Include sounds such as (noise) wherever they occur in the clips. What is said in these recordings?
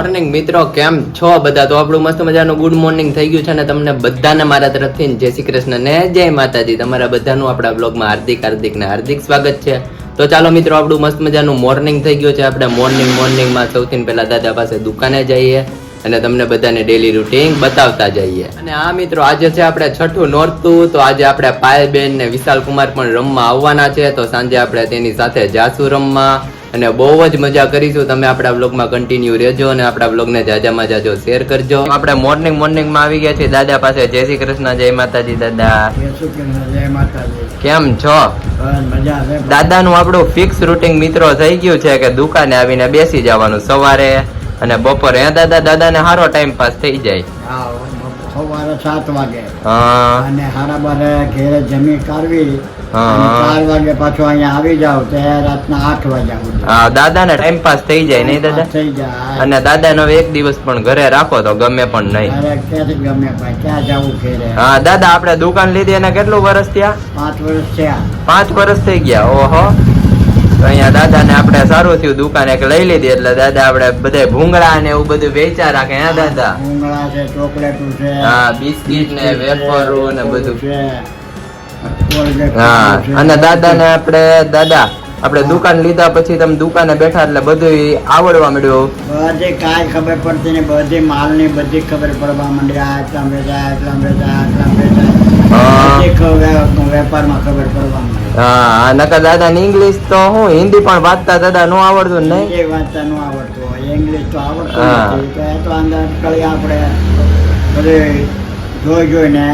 Morning મિત્રો. કેમ છો બધા? તો આપણું મસ્ત મજાનું ગુડ મોર્નિંગ થઈ ગયું છે અને તમને બધાને મારા તરફથી જય શ્રી કૃષ્ણ ને જય માતાજી. તમારા બધાનું આપણા બ્લોગમાં હાર્દિક હાર્દિક ને હાર્દિક સ્વાગત છે. તો ચાલો મિત્રો, આપણું મસ્ત મજાનું મોર્નિંગ થઈ ગયું છે. આપણે મોર્નિંગ મોર્નિંગમાં સૌથી પહેલા દાદા પાસે દુકાને જઈએ અને તમને બધાને ડેલી રૂટીન બતાવતા જઈએ. અને આ મિત્રો, આજે છે આપણે છઠ્ઠું નોરતું, તો આજે આપણે પાયલબેન ને વિશાલ કુમાર પણ રમવા આવવાના છે. તો સાંજે આપણે તેની સાથે જાસુ રમવા અને બહુ જ મજા કરીશું. તમે આપણા બ્લોગમાં કન્ટિન્યુ રહેજો અને આપણા બ્લોગને જાજામાં જાજો શેર કરજો. આપણે મોર્નિંગ મોર્નિંગમાં આવી ગયા છીએ દાદા પાસે. જય શ્રી કૃષ્ણ જય માતાજી દાદા. કેમ છો? દાદા નું દાદાનું આપણું ફિક્સ રૂટિંગ મિત્રો થઈ ગયું છે કે દુકાને આવીને બેસી જવાનું સવારે અને બપોરે. દાદા દાદા? દાદાને સારો ટાઈમ પાસ થઈ જાય. હા સવારે સાત વાગે. અને હારા બારે ઘેરે જમી કાઢવી ચાર વાગે પાછો અહીંયા આવી જાવ તો રાતના આઠ વાગ્યા હા દાદા ને ટાઈમ પાસ થઈ જાય નહીં દાદા? થઈ જાય. અને દાદા નો એક દિવસ પણ ઘરે રાખો તો ગમે પણ નહીં. ક્યાંથી ગમે ક્યાં જવું ઘેરે? હા દાદા આપણે દુકાન લીધી એને કેટલું વર્ષ થયા? પાંચ વર્ષ થયા. પાંચ વર્ષ થઈ ગયા ઓહો. તો અહીંયા દાદાને આપણે સારું થયું દુકાન એક લઈ લીધી એટલે દાદા આપણે બધે ભૂંગળા ને એવું બધું વેચા રાખે હે દાદા? ભૂંગળા છે ચોકલેટ છે હા બિસ્કિટ ને વેફરો ને બધું. હા અને દાદા ને આપણે દાદા આપણે દુકાન લીધા પછી તમે દુકાને બેઠા એટલે બધું આવડવા મળ્યું બધી કાંઈ ખબર પડતી ને બધી માલની બધી ખબર પડવા માંડી આ એટલા વેચાય એટલા વેચાય એટલા વેચાય હા. બધી ખ- વે- વેપારમાં ખબર પડવા હા નકર દાદા ને ઇંગ્લિશ તો હું હિન્દી પણ વાંચતા દાદા નો આવડતું નહીં? એ વાંચતા ન આવડતું હોય ઇંગ્લિશ તો આવડતું. નથી. તો એ તો અંદર કળી આપણે બધે જોઈ જોઈને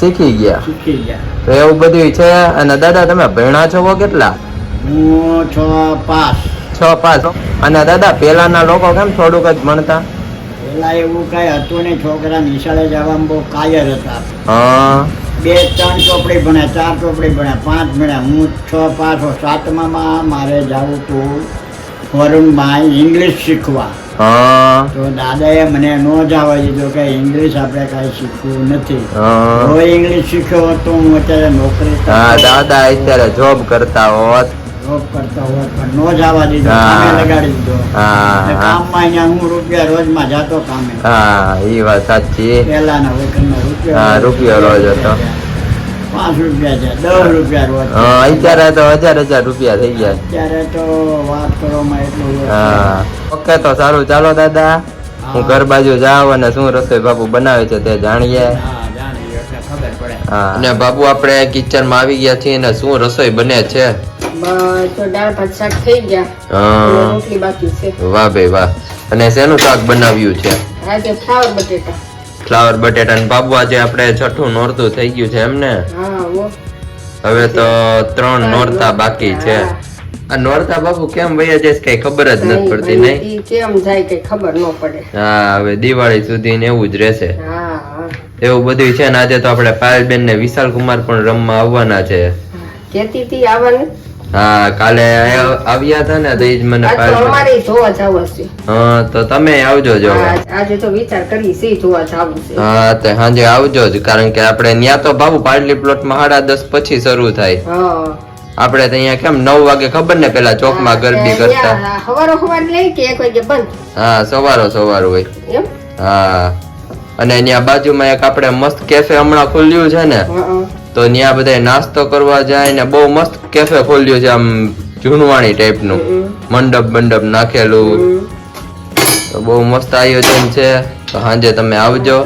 શીખી ગયા. શીખી ગયા. તો એવું બધું છે અને દાદા તમે ભણ્યા છો કેટલા? હું છ પાસ છ પાસ અને દાદા પેલાના લોકો કેમ થોડુંક જ ભણતા? પેલા એવું કઈ હતું નહીં છોકરા નિશાળે જવામાં બહુ કાયર હતા. હા. બે ત્રણ ચોપડી ભણ્યા ચાર ચોપડી ભણ્યા પાંચ ભણ્યા. હું છ પાંચ સાતમામાં મારે જવું હતું ફોરનમાં ઇંગ્લિશ શીખવા. તો દાદાએ મને ન જવા દીધો કે ઇંગ્લિશ આપણે કાંઈ શીખવું નથી. હવે ઇંગ્લિશ શીખ્યો તો હું અત્યારે નોકરી દાદા અત્યારે જોબ કરતા હોત. જોબ કરતા હોય પણ ન જવા દીધો હા. કામે લગાડી દીધો. કામમાં અહીંયા હું રૂપિયા રોજમાં જાતો કામે. હા એ વાત સાચી. પહેલાના વખતમાં રૂપિયા હા, રૂપિયો રોજ હતો. પાંચ રૂપિયા છે દસ રૂપિયા રોજ હા અત્યારે તો હજાર હજાર રૂપિયા થઈ ગયા. અત્યારે તો વાત કરવામાં એટલું હા. ઓકે તો સારું. ચાલો દાદા. હું. ઘર બાજુ જાઉં અને શું રસોઈ બાપુ બનાવે છે તે જાણીએ. હા જાણી એટલે ખબર પડે. હા. અને બાપુ આપણે કિચનમાં આવી ગયા છીએ અને શું રસોઈ બને છે? તો દાળ ભાત શાક થઈ ગયા. રોટલી બાકી છે. વાહ ભાઈ વાહ. અને શેનું શાક બનાવ્યું છે? આજે ફ્લાવર બટેટા. ફ્લાવર બટેટા અને બાબુ આજે આપણે છઠ્ઠું નોરતું થઈ ગયું છે એમને? હા હવે તો ત્રણ નોરતા બાકી છે. આ નોરતા બાપુ કેમ વયા જાય કઈ ખબર જ નથી પડતી નહીં? કેમ જાય કઈ ખબર ન પડે. હા હવે દિવાળી સુધી ને એવું જ રહેશે. એવું બધું છે ને આજે તો આપણે પાયલબેન ને વિશાલ કુમાર પણ રમવા આવવાના છે. કેતી તી આવવાની. હા કાલે આવ્યા હતા ને તો એ જ મને અમારે જોવા જવું છે હા તો તમે આવજો જો. આજે તો વિચાર કરી છે જોવા જવું છે. હા તો સાંજે આવજો જ કારણ કે આપણે ન્યા તો બાબુ પાડલી પ્લોટમાં સાડા દસ પછી શરૂ થાય. આપણે તો અહીંયા કેમ નવ વાગે ખબર ને પેલા ચોકમાં ગરબી કરતા? હા, સવાર હવાર લઈ કે એક વાગે બંધ. હા સવારો સવાર હોય. હા. અને ત્યાં બાજુમાં એક આપણે મસ્ત કેફે હમણાં ખુલ્યું છે ને. તો ત્યાં બધા નાસ્તો કરવા જાય ને બહુ મસ્ત કેફે ખોલ્યું છે આમ જૂનવાણી ટાઈપનું નું. મંડપ મંડપ નાખેલું. તો બહુ મસ્ત આયોજન છે. તો સાંજે તમે આવજો.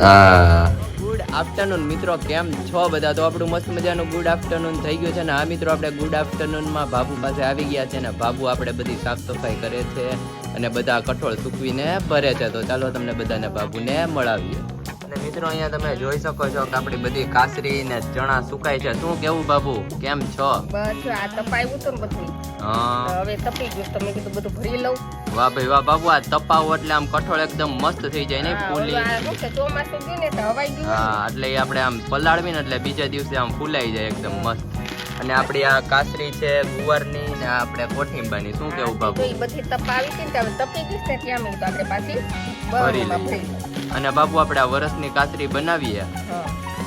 હા ગુડ આફ્ટરનૂન મિત્રો કેમ છો બધા? તો આપણું મસ્ત મજાનું ગુડ આફ્ટરનૂન થઈ ગયું છે ને. આ મિત્રો આપણે ગુડ આફ્ટરનૂનમાં બાબુ પાસે આવી ગયા છે ને. બાબુ આપણે બધી સાફ સફાઈ કરે છે અને બધા કઠોળ સૂકવીને ભરે છે. તો ચાલો તમને બધાને બાબુને મળાવીએ. અને મિત્રો અહીંયા તમે જોઈ શકો છો કે આપણી બધી કાસરી ને ચણા સુકાય છે. શું કેવું બાબુ? કેમ છો? બસ આ તપાયું હતું બધું. હા. તો હવે તપી ગયું. તો કીધું બધું ભરી લઉં. વાહ ભાઈ વાહ બાબુ આ તપાવો એટલે આમ કઠોળ એકદમ મસ્ત થઈ જાય ને ફૂલી ઓલું આ શું છે, ચોમાસું ગયું ને તો હવાઈ ગયું. હા એટલે આપણે આમ પલાળવી ને એટલે બીજા દિવસે આમ ફૂલાઈ જાય એકદમ મસ્ત. અને આપણી આ કાસરી છે ગુવારની ને આપણે કોઠીંબાની શું કેવું બાબુ? બધી તપાવી હતી ને તપી ગઈ ને ત્યાં મેં આપણે પાછી. ભરી. અને બાપુ આપણે આ વરસની કાતરી બનાવીએ.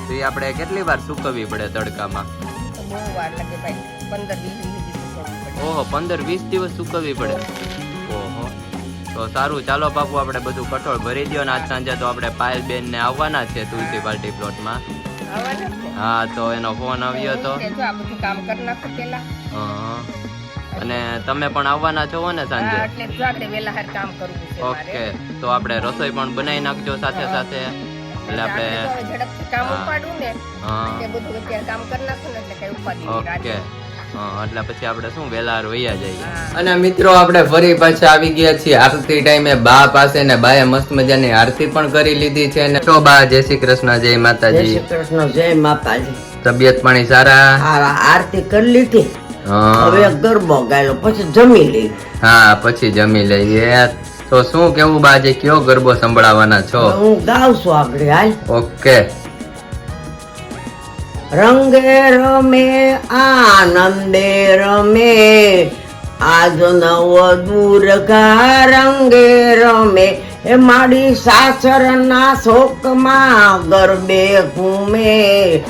તો એ આપણે કેટલી વાર સુકવવી પડે તડકામાં? બહુ વાર લાગે ભાઈ. પંદર વીસ મિનિટ સુધી સુકવવું પડે. ઓહો પંદર વીસ દિવસ સુકવવી પડે? ઓહો. તો સારું ચાલો બાપુ આપણે બધું કઠોળ ભરી દો ને આજ સાંજે તો આપણે પાયલ બેન ને આવવાના છે તુલસી પાર્ટી પ્લોટમાં. હા તો એનો ફોન આવ્યો હતો કામ હં. અને તમે પણ આવવાના છો ને સાંજે? એટલે જો આપણે વેલા હાર કામ કરવું છે ઓકે. તો આપણે રસોઈ પણ બનાવી નાખજો સાથે સાથે. એટલે આપણે આપણે તો હવે ઝડપથી કામ ઉપાડું ને હા. બધું અત્યારે કામ કરી નાખું ને એટલે કઈ ઉપાધિ ઓકે. એટલે પછી આપણે શું વેલા રોયા જઈએ. અને મિત્રો આપણે ફરી પાછા આવી ગયા છીએ. આરતી ટાઈમે બા પાસે ને બાએ મસ્ત મજાની આરતી પણ કરી લીધી છે. ને તો બા જય શ્રી કૃષ્ણ જય જય માતાજી શ્રી કૃષ્ણ જય માતાજી. તબિયત પાણી સારા? આરતી કરી લીધી. હવે ગરબો ગાયલો પછી જમી લઈ હા પછી જમી લઈએ. તો શું કેવું બા આજે કયો ગરબો સંભળાવવાના છો? હું ગાઉં છું આપણે હાલ. ઓકે. રંગે રમે આનંદે રમે આજ નવ દુર્ગા રંગે રમે. એ મારી સાસરના શોકમાં ગરબે ઘૂમે.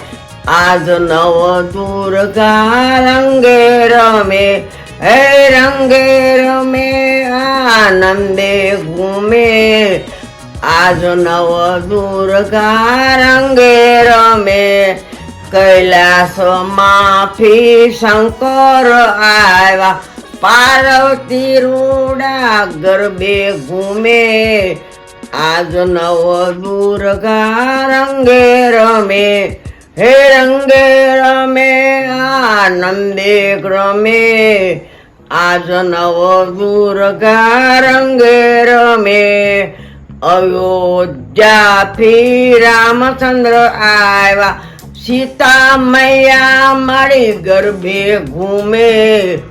આજ નવ દુર્ગા રંગે રમે. હે રંગે રમે, આનંદે ઘૂમે. આજ નવ દુર્ગા રંગે રમે. માફી શંકર આવ્યા. પાર્વતી રૂડા ગરબે ઘૂમે. આજ નવ દુર્ગા રંગે રમે. હે રંગે રમે, આનંદે ક્રમે, આજ નવો દુર્ગા રંગે રમે. અયોધ્યાથી રામચંદ્ર આવ્યા સીતા મૈયા મારી ગર્ભે ઘૂમે.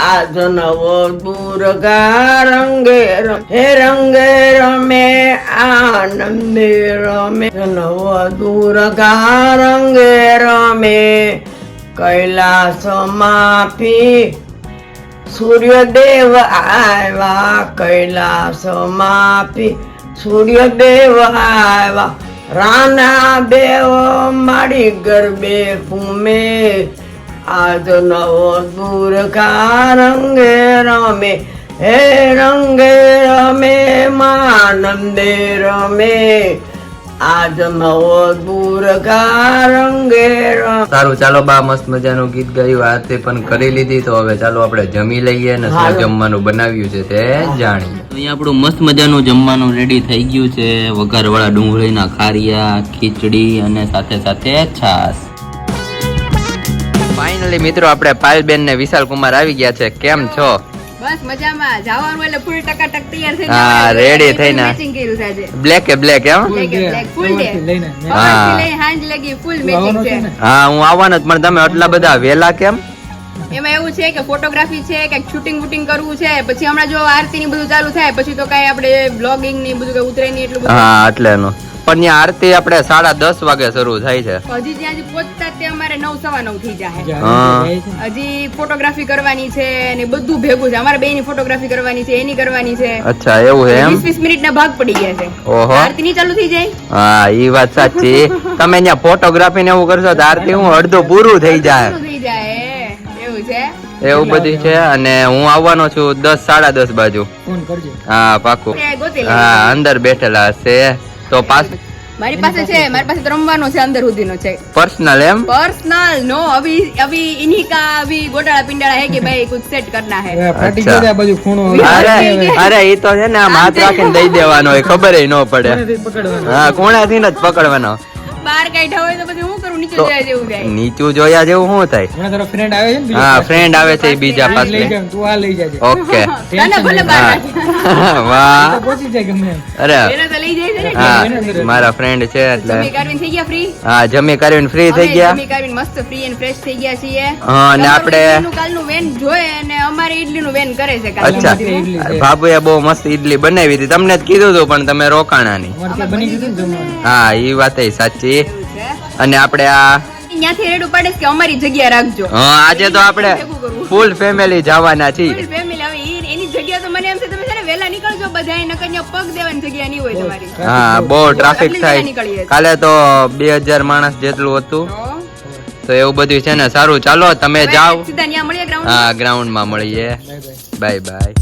આજ નવ દુર્ગા રંગે હે રંગે રમે, આનંદે રમે. નવ દુર્ગા રંગે રમે, કૈલાસ માફી. સૂર્યદેવ આવ્યા, કૈલાસ માફી. સૂર્યદેવ આવ્યા, રાના દેવ મારી ગરબે ઘૂમે. આજ નવો દુર્ગા રંગે રમે હે રંગે રમે માનંદે રમે આજ નવો દુર્ગા રંગે રમે સારું ચાલો બા મસ્ત મજાનું ગીત ગાયું. તે પણ કરી લીધી તો હવે ચાલો આપણે જમી લઈએ ને શું જમવાનું બનાવ્યું છે તે જાણીએ. અહીંયા આપણું મસ્ત મજાનું જમવાનું રેડી થઈ ગયું છે. વઘારવાળા ડુંગળીના ખારિયા ખીચડી અને સાથે સાથે છાસ ફાઇનલી મિત્રો આપણે પાયલબેન ને વિશાલ કુમાર આવી ગયા છે. કેમ છો? બસ મજામાં. જવાનું એટલે ફૂલ ટકાટક તૈયાર થઈ હા, રેડી થઈને. matching કર્યું છે આજે. બ્લેક એ બ્લેક એમ? Full day. હા. હાંજ લગી full matching છે. હા હું આવવાનો જ પણ તમે આટલા બધા વેલા કેમ? એમાં એવું છે કે ફોટોગ્રાફી છે કે શૂટિંગ વૂટિંગ કરવું છે પછી હમણાં જો આરતી ની બધું ચાલુ થાય પછી તો કઈ આપણે બ્લોગિંગની બધું કઈ ઉતરે નહીં એટલું હા એટલે એટલેનું પણ ત્યાં આરતી આપણે સાડા દસ વાગે શરૂ થાય છે. હજી ત્યાં પહોંચતા તે અમારે નવ સવા નવ થઈ જાય હજી ફોટોગ્રાફી કરવાની છે ને બધું ભેગું છે. અમારે બે ની ફોટોગ્રાફી કરવાની છે એની કરવાની છે. અચ્છા એવું છે એમ? વીસ મિનિટ ના ભાગ પડી ગયા છે. ઓહો. આરતી ની ચાલુ થઈ જાય? હા ઈ વાત સાચી. તમે ત્યાં ફોટોગ્રાફી ને એવું કરશો તો આરતી હું અડધું પૂરું થઈ જાય. થઈ જાય એવું છે? એવું બધું છે અને હું આવવાનો છું દસ સાડા દસ બાજુ. હા પાકું. હા અંદર બેઠેલા હશે. તો પાસ મારી પાસે છે મારી પાસે રમવાનો છે અંદર સુધીનો છે. પર્સનલ એમ? પર્સનલ નો અભી અભી ઇન્હી કા અભી ગોટાળા પિંડાળા હે કે ભાઈ કુછ સેટ કરના હે. ફાટી ગયો આ બાજુ ખૂણો અરે અરે એ તો છે ને આમ હાથ રાખીને દઈ દેવાનો હોય ખબર ન પડે. હા કોણાથી જ પકડવાનો. બહાર કાઢ્યા હોય તો પછી હું કરું? નીચે જોયા જેવું જાય નીચું જોયા જેવું શું થાય? હા ફ્રેન્ડ આવે છે ઈ બીજા પાસે ઓકે (laughs) તને ભલે બહાર (laughs) પહોંચી જાય વાહ અરે. એને તો લઈ જાય છે ને. હા મારા ફ્રેન્ડ છે એટલે. જમી કરવીન થઈ ગયા ફ્રી હા જમી કરીને ફ્રી થઈ ગયા. જમી કરવીન મસ્ત ફ્રી એન્ડ ફ્રેશ થઈ ગયા છીએ. હા અને આપણે કાલનું વેન જોયે અને અમારે ઈડલીનું વેન કરે છે કાલે. અચ્છા. બાબુએ બહુ મસ્ત ઈડલી બનાવી હતી. તમને જ કીધું હતું પણ તમે રોકાણા ની હા એ વાત સાચી. છે. અને આપણે આ ત્યાંથી રેડ ઉપાડે કે અમારી જગ્યા રાખજો. હા આજે તો આપણે ફૂલ ફેમિલી જવાના છીએ. ફૂલ ફેમિલી હવે એની જગ્યા તો મને એમ છે તમે છે ને વેલા નીકળજો બધાય નકર પગ દેવાની જગ્યા નહીં હોય તમારી. હા બહુ ટ્રાફિક થાય. કાલે તો 2000 માણસ જેટલું હતું. તો એવું બધું છે ને સારું. ચાલો તમે જાઓ. હા ગ્રાઉન્ડમાં મળીએ. Bye bye